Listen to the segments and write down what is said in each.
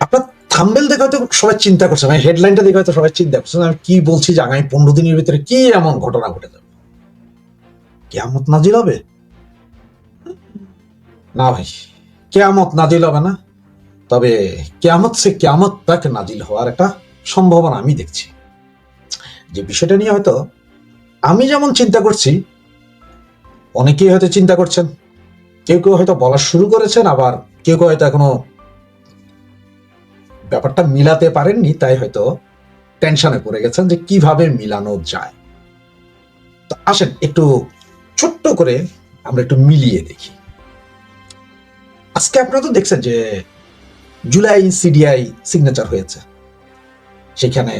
আপনার থাম্বেল দেখে হয়তো সবাই চিন্তা করছে মানে হেডলাইনটা দেখে হয়তো সবাই চিন্তা করছে আমি কি বলছি যে আগামী পনেরো দিনের ভিতরে কি এমন ঘটনা ঘটে যাবে। কেয়ামত নাজিল হবে? না ভাই, কেয়ামত নাজিল হবে না। তবে কেয়ামত সে কেয়ামত তাক নাজিল হওয়ার একটা সম্ভাবনা আমি দেখছি। যে বিষয়টা নিয়ে হয়তো আমি যেমন চিন্তা করছি, অনেকেই হয়তো চিন্তা করছেন। কেউ কেউ হয়তো বলা শুরু করেছেন, আবার কেউ কেউ হয়তো এখনও ব্যাপারটা মিলাতে পারেননি, তাই হয়তো টেনশনে পড়ে গেছেন যে কীভাবে মিলানো যায়। তো আসেন, একটু ছোট্ট করে আমরা একটু মিলিয়ে দেখি। আজকে আপনারা তো দেখছেন যে জুলাই সিডিআই সিগনেচার হয়েছে। সেখানে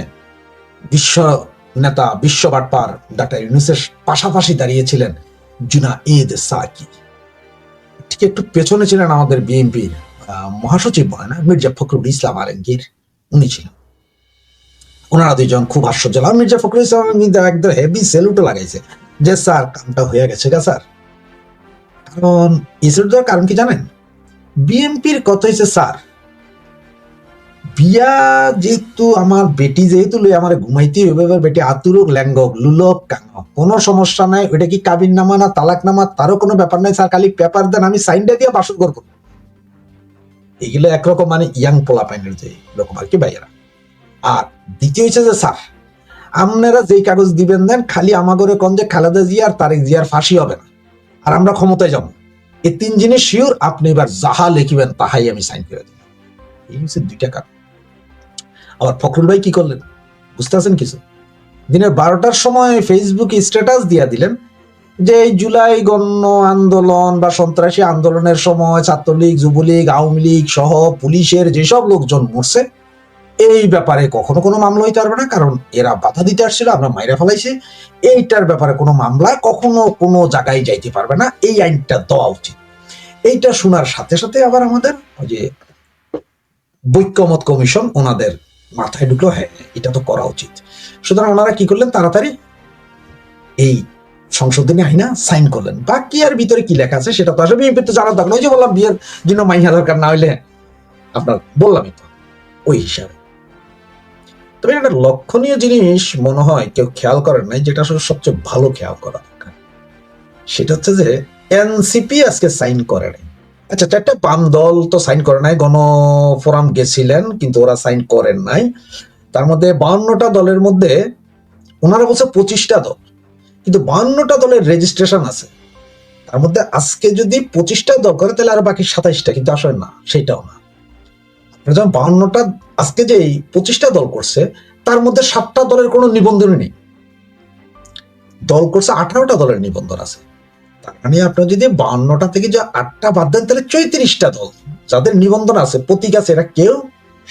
বিশ্ব নেতা বিশ্ব বাটপার ডাক্তার ইউনুসের পাশাপাশি দাঁড়িয়েছিলেন জুনা ঈদ সাকি। ঠিক একটু পেছনে ছিলেন আমাদের বিএনপির মহাসচিব বলে না মির্জা ফখরুল ইসলাম আলমগীর, উনি ছিলেন। ওনারা দুইজন খুব আর মির্জা ফখরুল ইসলাম আলমগীর একদম হেভি সেলুটও লাগাইছে যে, স্যার, কামটা হয়ে গেছে গা, স্যার। কারণ, এই দেওয়ার কারণ কি জানেন? বিএনপির কত হয়েছে স্যার, বিয়া যেহেতু আমার বেটি, যেহেতু লই আমার ঘুমাইতে হবে বেটি আতুরক ল্যাঙ্গক লুলক, কাঙ্গক, কোনো সমস্যা নাই, ওইটা কি কাবিন নামা না তালাক নামা তারও কোনো ব্যাপার নাই, স্যার, খালি পেপার দেন, আমি সাইনটা দিয়ে বাসন করব। এগুলো একরকম মানে ইয়াং পোলা পাইনের যে রকম আর কি ভাইয়েরা। আর দ্বিতীয় হচ্ছে যে স্যার, আপনারা যেই কাগজ দিবেন দেন, খালি আমাগরে কন যে খালেদা জিয়া আর তারেক জিয়ার ফাঁসি হবে না। আর আমরা ক্ষমতায় যাব এই তিন জিনিস শিওর আপনি এবার যাহা লিখিবেন তাহাই আমি সাইন করে দিই এই হচ্ছে দুইটা কারণ। আবার ফখরুল ভাই কি করলেন? বুঝতে আছেন কিছু? দিনের বারোটার সময় ফেসবুকে স্ট্যাটাস দিয়া দিলেন যে জুলাই গণ্য আন্দোলন বা সন্ত্রাসী আন্দোলনের সময় ছাত্রলীগ, যুবলীগ, আওয়ামী লীগ সহ পুলিশের যেসব লোকজন মরছে, এই ব্যাপারে কখনো কোনো মামলা হইতে পারবে না, কারণ এরা বাধা দিতে আসছিল, আমরা মাইরা ফেলাইছি। এইটার ব্যাপারে কোনো মামলা কখনো কোনো জায়গায় যাইতে পারবে না, এই আইনটা দেওয়া উচিত। এইটা শোনার সাথে সাথে আবার আমাদের ওই যে বৈক্যমত কমিশন ওনাদের মাথায় ঢুকলো হ্যাঁ এটা তো করা উচিত। সুতরাং ওনারা কি করলেন, তাড়াতাড়ি এই সংশোধনী আইনা সাইন করলেন। বাকি আর ভিতরে কি লেখা আছে সেটা তো আসলে বিএনপির তো জানার দরকার ওই যে বললাম, বিয়ের জন্য মাইহা দরকার না হইলে আপনার বললামই তো, ওই হিসাবে। তবে একটা লক্ষণীয় জিনিস মনে হয় কেউ খেয়াল করেন নাই, যেটা আসলে সবচেয়ে ভালো খেয়াল করা দরকার। সেটা হচ্ছে যে, এনসিপি আজকে সাইন করে নাই। আচ্ছা চারটা বাম দল তো সাইন করে নাই গণফোরাম গেছিলেন, কিন্তু ওরা সাইন করেন নাই। তার মধ্যে বাউন্নটা দলের মধ্যে ওনারা বলছে পঁচিশটা দল। কিন্তু বাউন্নটা দলের রেজিস্ট্রেশন আছে। তার মধ্যে আজকে যদি পঁচিশটা দল করে, তাহলে আর বাকি সাতাইশটা, কিন্তু আসলে না সেটাও না। আপনারা যখন বাউন্নটা আজকে যে এই পঁচিশটা দল করছে, তার মধ্যে সাতটা দলের কোনো নিবন্ধনই নেই। দল করছে আঠারোটা দলের নিবন্ধন আছে। তার মানে আপনার যদি বাউন্নটা থেকে যে আটটা বাদ দেন, তাহলে চৈত্রিশটা দল, যাদের নিবন্ধন আছে, প্রতীক আছে, এরা কেউ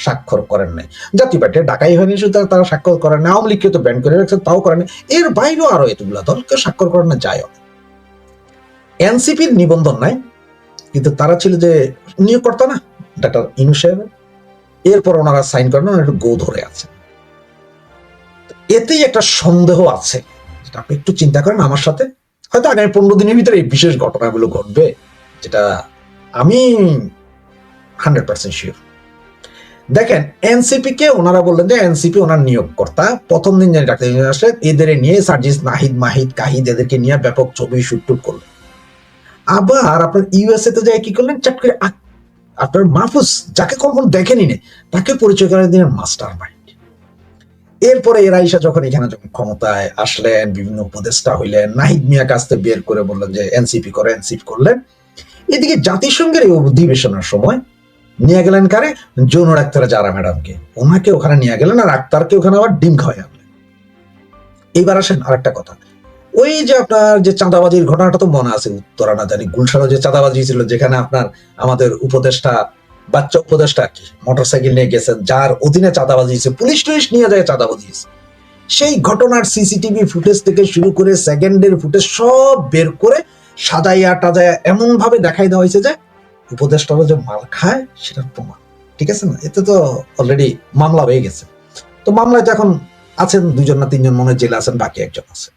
স্বাক্ষর করেন নাই। জাতি পার্টি ডাকাই হয়নি, শুধু তারা স্বাক্ষর করেন না আওয়ামী লীগকে তো ব্যান করে রাখছে, তাও করেন এর বাইরেও আরও এতগুলা দল কেউ স্বাক্ষর করেন না যায় এনসিপির নিবন্ধন নাই, কিন্তু তারা ছিল যে নিয়োগকর্তা না, ডাক্তার ইনু সাহেব। এরপর ওনারা সাইন করেন একটু গো ধরে আছে। এতেই একটা সন্দেহ আছে, যেটা আপনি একটু চিন্তা করেন আমার সাথে। হয়তো আগামী পনেরো দিনের ভিতরে এই বিশেষ ঘটনাগুলো ঘটবে, যেটা আমি হান্ড্রেড পার্সেন্ট শিওর দেখেন এনসিপি কে ওনারা বললেন যে এনসিপি ওনার নিয়োগকর্তা, প্রথম দিন জানি ডাক্তার ইঞ্জিনিয়ার আসলে এদের নিয়ে সার্জিস নাহিদ মাহিদ কাহিদ এদেরকে নিয়ে ব্যাপক ছবি শুট টুট করলেন। আবার আপনার ইউএসএ তে যাই কি করলেন? চাট করে আপনার মাহফুজ যাকে কখন দেখেনি নে, তাকে পরিচয় করে দিলেন মাস্টার মাইন্ড। এরপরে এরা ইসা যখন এখানে যখন ক্ষমতায় আসলেন, বিভিন্ন উপদেষ্টা হইলেন, নাহিদ মিয়া কাছতে বের করে বললেন যে এনসিপি করে এনসিপি করলেন। এদিকে জাতিসংঘের এই অধিবেশনের সময় নিয়ে গেলেন কারে? যৌন ডাক্তার যারা ম্যাডামকে। ওনাকে ওখানে নিয়ে গেলেন আর আক্তারকে ওখানে আবার ডিম খাওয়াই আনলেন এইবার আসেন, আরেকটা কথা। ওই যে আপনার যে চাঁদাবাজির ঘটনাটা তো মনে আছে, উত্তরা না জানি গুলশানো যে চাঁদাবাজি ছিল, যেখানে আপনার আমাদের উপদেষ্টা, বাচ্চা উপদেষ্টা কি, মোটরসাইকেল নিয়ে গেছেন, যার অধীনে চাঁদাবাজি পুলিশ টুলিশ নিয়ে যায় চাঁদাবাজি সেই ঘটনার সিসিটিভি ফুটেজ থেকে শুরু করে সেকেন্ডের ফুটেজ সব বের করে সাজাইয়া টাজাইয়া এমন ভাবে দেখাই দেওয়া হয়েছে যে উপদেষ্টারা যে মাল খায়, সেটার প্রমাণ। ঠিক আছে না? এতে তো অলরেডি মামলা হয়ে গেছে। তো মামলায় তো এখন আছেন দুজন না তিনজন, মনে জেলে আছেন, বাকি একজন আছে।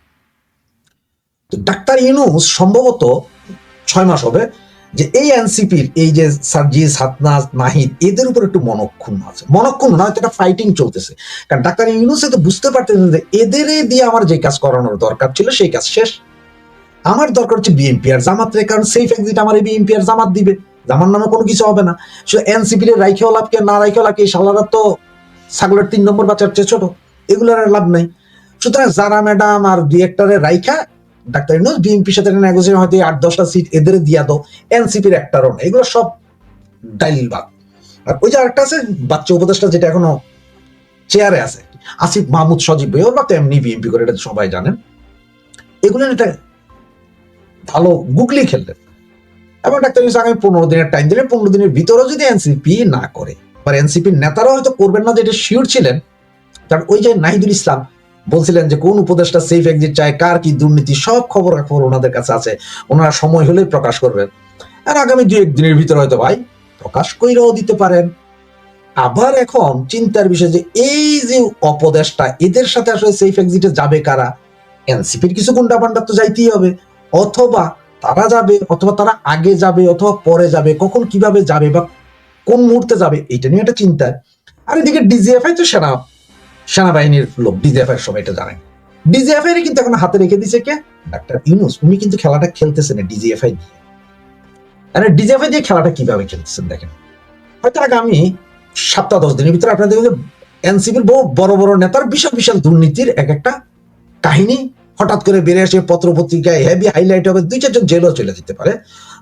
তো ডাক্তার ইউনুস সম্ভবত ছয় মাস হবে যে এই এনসিপির, এই যে সার্জিস হাতনাজ নাহিদ, এদের উপর একটু মনক্ষুণ্ণ আছে। মনক্ষুণ্ণ নয় এটা ফাইটিং চলতেছে। কারণ ডাক্তার ইউনুসে তো বুঝতে পারতেছেন যে এদের দিয়ে আমার যে কাজ করানোর দরকার ছিল, সেই কাজ শেষ। আমার দরকার হচ্ছে বিএনপি আর জামাত রে, কারণ সেফ এক্সিট আমার এই বিএনপি আর জামাত দিবে। জামার নামে কোনো কিছু হবে না। শুধু এনসিপি রে রাইখেও লাভকে না রাইখেও লাভকে এই শালারা তো ছাগলের তিন নম্বর বাচ্চার চেয়ে ছোট। এগুলোর লাভ নাই। সুতরাং জারা ম্যাডাম আর ডিরেক্টরের রাইখা, ডাক্তার ইউনুস বিএনপির সাথে নেগোসিয়েশন হয়তো আট দশটা সিট এদের দিয়া দাও এনসিপির একটারও না এগুলো সব ডাইলবাদ আর ওই যে আরেকটা আছে, বাচ্চা উপদেশটা যেটা এখনও চেয়ারে আছে, আসিফ মাহমুদ সজীব ওর বা এমনি বিএনপি করে, এটা সবাই জানেন। এগুলো এটা ভালো গুগলি খেললেন। এবং ডাক্তার ইউনুস আগামী পনেরো দিনের টাইম দিলেন পনেরো দিনের ভিতরেও যদি এনসিপি না করে বা এনসিপির নেতারা হয়তো করবেন না যেটা শিওর ছিলেন, কারণ ওই যে নাহিদুল ইসলাম বলছিলেন যে কোন উপদেশটা সেফ এক্সিট চায়, কার কি দুর্নীতি, সব খবর খবর ওনাদের কাছে আছে, ওনারা সময় হলেই প্রকাশ করবেন। আর আগামী দুই একদিনের ভিতরে হয়তো ভাই প্রকাশ কইরাও দিতে পারেন। আবার এখন চিন্তার বিষয় যে এই যে অপদেশটা এদের সাথে আসলে সেফ এক্সিটে যাবে কারা? এনসিপির কিছু গুন্ডা পান্ডা তো যাইতেই হবে। অথবা তারা যাবে অথবা তারা আগে যাবে অথবা পরে যাবে, কখন কীভাবে যাবে বা কোন মুহূর্তে যাবে এটা নিয়ে একটা চিন্তা। আর এদিকে ডিজিএফআই তো সেনা, সেনাবাহিনীর লোক ডিজিএফআই সবাই এটা জানেন ডিজিএফআই কিন্তু এখন হাতে রেখে দিছে কে? ডাক্তার ইউনুস। উনি কিন্তু খেলাটা খেলতেছেন ডিজিএফআই দিয়ে আরে ডিজিএফআই দিয়ে খেলাটা কীভাবে খেলতেছেন দেখেন। হয়তো আগামী সপ্তাহ দশ দিনের ভিতরে আপনারা দেখবেন এনসিপির বহু বড় বড় নেতার বিশাল বিশাল দুর্নীতির এক একটা কাহিনী হঠাৎ করে বেড়ে আসে পত্র পত্রিকায় হেভি হাইলাইট হবে, দুই চারজন জেলও চলে যেতে পারে।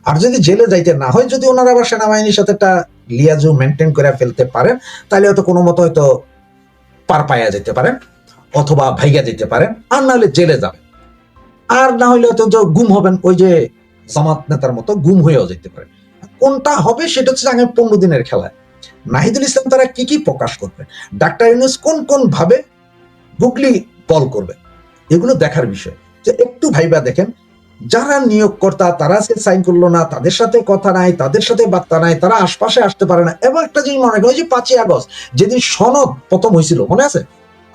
আর যদি জেলে যাইতে না হয়, যদি ওনারা আবার সেনাবাহিনীর সাথে একটা লিয়াজু মেনটেন করে ফেলতে পারেন, তাহলে হয়তো কোনো মতো হয়তো পার পাইয়া যেতে পারেন, অথবা ভাইয়া যেতে পারেন, আর না হলে জেলে যাবেন। আর না হলে হয়তো গুম হবেন, ওই যে জামাত নেতার মতো গুম হয়েও যেতে পারেন কোনটা হবে সেটা হচ্ছে আগামী পনেরো দিনের খেলা। নাহিদুল ইসলাম তারা কি কি প্রকাশ করবে? ডাক্তার ইউনুস কোন কোন ভাবে গুগলি বল করবে? এগুলো দেখার বিষয়। যে একটু ভাইবা দেখেন, যারা নিয়োগকর্তা, তারা সে সাইন করল না, তাদের সাথে কথা নাই, তাদের সাথে বার্তা নাই, তারা আশপাশে আসতে পারে না। এবং একটা জিনিস মনে করি ওই যে পাঁচই আগস্ট, যেদিন সনদ প্রথম হয়েছিল, মনে আছে?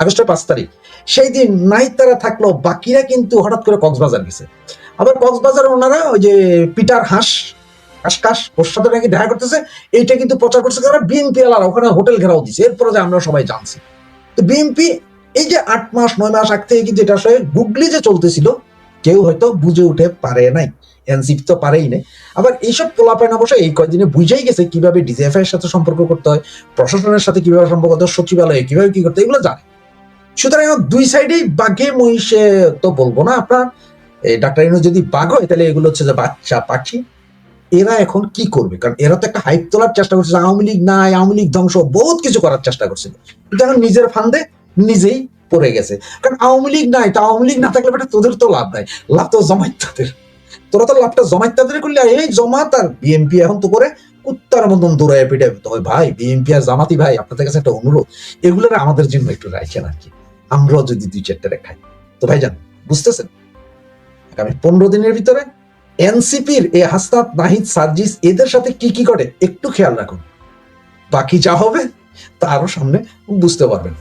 আগস্টের পাঁচ তারিখ। সেই দিন নাই তারা থাকল, বাকিরা কিন্তু হঠাৎ করে কক্সবাজার গেছে। আবার কক্সবাজার ওনারা ওই যে পিটার হাঁস কাশকাশ ওর সাথে নাকি দেখা করতেছে, এইটা কিন্তু প্রচার করছে কারণ বিএনপি ওখানে হোটেল ঘেরাও দিছে। এরপরে যে আমরা সবাই জানছি। তো বিএনপি এই যে আট মাস, নয় মাস আগ থেকে এটা আসলে গুগলি যে চলতেছিল, কেউ হয়তো বুঝে উঠে পারে নাই। এনসিপি তো পারেই নাই। আবার এইসব পোলাপায় না বসে এই কয়দিনে বুঝেই গেছে কীভাবে ডিজিএফআই এর সাথে সম্পর্ক করতে হয়, প্রশাসনের সাথে কীভাবে সম্পর্ক করতে হয়, সচিবালয়ে কীভাবে কি করতে এগুলো জানে। সুতরাং দুই সাইডেই বাঘে, মহিষে তো বলব না আপনার এই ডাক্তার যদি বাঘ হয়, তাহলে এগুলো হচ্ছে যে বাচ্চা, পাখি। এরা এখন কি করবে? কারণ এরা তো একটা হাইপ তোলার চেষ্টা করছে আওয়ামী লীগ নাই, আওয়ামী লীগ ধ্বংস, বহুত কিছু করার চেষ্টা করছিল কিন্তু এখন নিজের ফান্দে নিজেই পড়ে গেছে। কারণ আওয়ামী লীগ নাই, তো আওয়ামী লীগ না থাকলে বেটা তোদের তো লাভ নাই। লাভ তো জমাইত তাদের। তোরা তো লাভটা জমাইত তাদের করলে এই জমাত আর বিএনপি এখন তো করে কুত্তার মতন দৌড়ায় পিঠে ভাই, বিএনপি আর জামাতি ভাই, আপনাদের কাছে একটা অনুরোধ, এগুলোর আমাদের জন্য একটু রাখেন আর কি আমরাও যদি দুই চারটে রেখাই তো ভাই জান বুঝতেছেন? আগামী পনেরো দিনের ভিতরে এনসিপির এই হাসনাত, নাহিদ, সার্জিস, এদের সাথে কি কি করে একটু খেয়াল রাখুন। বাকি যা হবে তা আরও সামনে বুঝতে পারবেন।